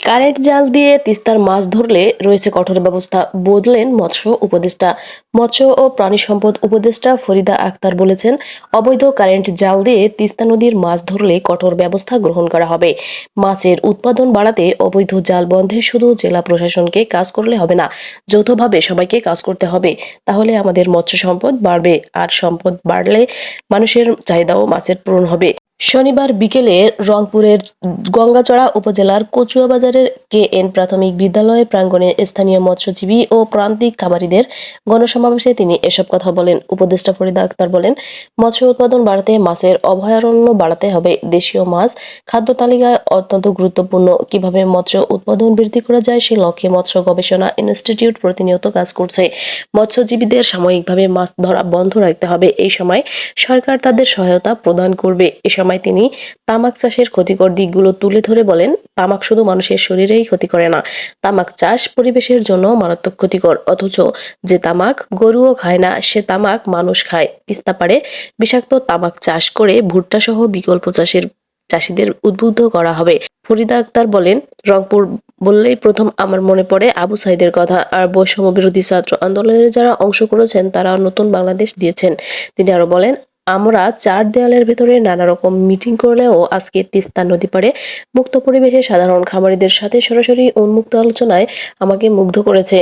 Current জাল দিয়ে তিস্তার মাছ ধরলে রয়েছে কঠোর ব্যবস্থা, বদলেন মৎস্য উপদেষ্টা। মৎস্য ও প্রাণী সম্পদ উপদেষ্টা ফরিদা আক্তার বলেছেন, অবৈধ কারেন্ট জাল দিয়ে তিস্তা নদীর মাছ ধরলে কঠোর ব্যবস্থা গ্রহণ করা হবে। মাছের উৎপাদন বাড়াতে অবৈধ জাল বন্ধে শুধু জেলা প্রশাসনকে কাজ করলে হবে না, যৌথভাবে সবাইকে কাজ করতে হবে। তাহলে আমাদের মৎস্য সম্পদ বাড়বে, আর সম্পদ বাড়লে মানুষের চাহিদাও মাছের পূরণ হবে। শনিবার বিকেলে রংপুরের গঙ্গাচড়া উপজেলার কচুয়া বাজারের কে এন প্রাথমিক বিদ্যালয় প্রাঙ্গণে স্থানীয় মৎস্যজীবী ও প্রান্তিক খামারিদের গণসমাবেশে তিনি এসব কথা বলেন। উপদেষ্টা ফরিদা আক্তার বলেন, মৎস্য উৎপাদন বাড়াতে মাছের অভয়ারণ্য বাড়াতে হবে। দেশীয় মাছ খাদ্য তালিকায় অত্যন্ত গুরুত্বপূর্ণ। কীভাবে মৎস্য উৎপাদন বৃদ্ধি করা যায় সে লক্ষ্যে মৎস্য গবেষণা ইনস্টিটিউট প্রতিনিয়ত কাজ করছে। মৎস্যজীবীদের সাময়িকভাবে মাছ ধরা বন্ধ রাখতে হবে। এই সময় সরকার তাদের সহায়তা প্রদান করবে। এ সময় তিনি তামাক চাষের ক্ষতিকর দিকগুলো তুলে ধরে বলেন, তামাক শুধু মানুষের শরীরেই ক্ষতি করে না, তামাক চাষ পরিবেশের জন্য মারাত্মক ক্ষতিকর। অথচ যে তামাক গরুও খায় না, সে তামাক মানুষ খায়। তিস্তা পারে বিষাক্ত তামাক চাষ করে ভুট্টা সহ বিকল্প চাষের চাষিদের উদ্বুদ্ধ করা হবে। ফরিদা আক্তার বলেন, রংপুর বললেই প্রথম আমার মনে পড়ে আবু সাইদের কথা। আর বৈষম্য বিরোধী ছাত্র আন্দোলনে যারা অংশ করেছেন, তারা নতুন বাংলাদেশ দিয়েছেন। তিনি আরও বলেন আমরা চার দেয়ালের ভেতরে নানা রকম মিটিং করলেও আজকে তিস্তা নদী পারে মুক্ত পরিবেশে সাধারণ খামারিদের সাথে সরাসরি উন্মুক্ত আলোচনায় আমাকে মুগ্ধ করেছে।